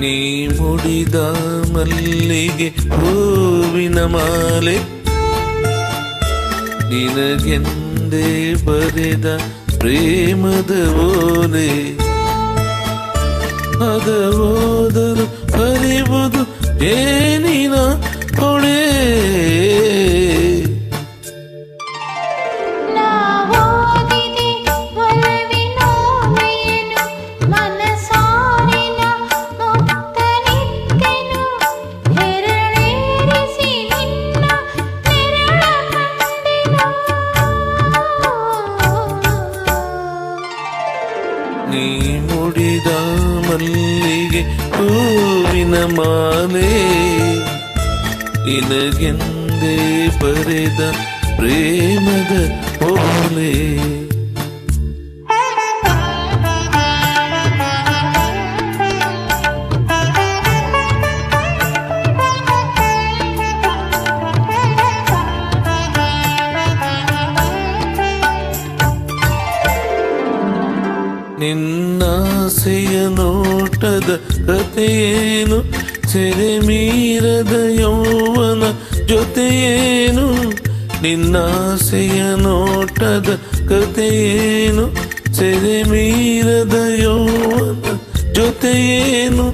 ನೀ ಮುಡಿದ ಮಲ್ಲಿಗೆ ಹೂವಿನ ಮಾಲೆ. ನಿನಗೆಂದೇ ಬರೆದ ಪ್ರೇಮದ ಓಲೆ. ಅದ ಓದಲು ಹರಿವುದು ಏನಿನ ಮಲ್ಲಿಗೆ ಹೂವಿನ ಮಾಲೆ ನಿನಗೆಂದೇ ಬರೆದ ಪ್ರೇಮದ ಓಲೆ ನಿನ್ನಾಸೆಯ ನೋಟದ ಕಥೆಯೇನು? ಸೆರೆ ಮೀರದ ಯೌವನ ಜೊತೆಯೇನು? ನಿನ್ನಾಸೆಯ ನೋಟದ ಕಥೆಯೇನು? ಸೆರೆ ಮೀರದ ಯೌವನ ಜೊತೆಯೇನು?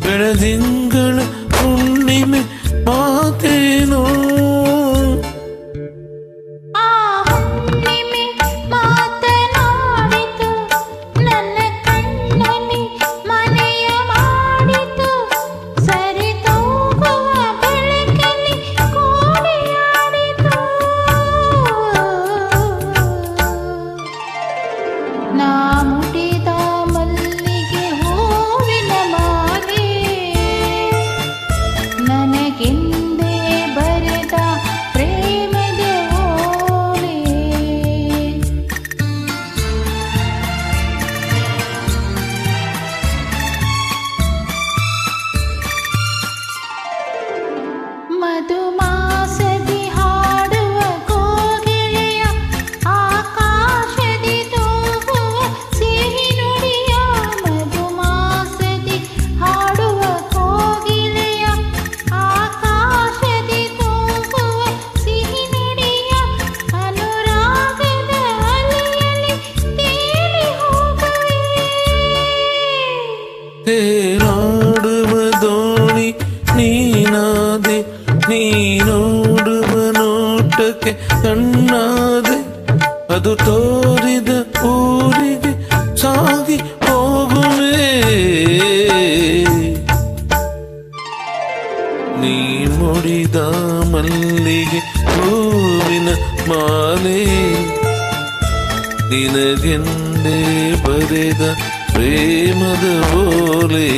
ಬೆಳದಿಂಗಳ ಹುಣ್ಣಿಮೆ ಮಾತೇನು? amo. ನೀನಾದೆ ನೀ ನೋಡುವ ನೋಟಕ್ಕೆ ಕಣ್ಣಾದೆ ಅದು ತೋರಿದ ಊರಿಗೆ ಸಾಗಿ ಹೋಗುವೆ ನೀ ಮುಡಿದ ಮಲ್ಲಿಗೆ ಹೂವಿನ ಮಾಲೆ ನಿನಗೆಂದೇ ಬರೆದ ಪ್ರೇಮದ ಓಲೆ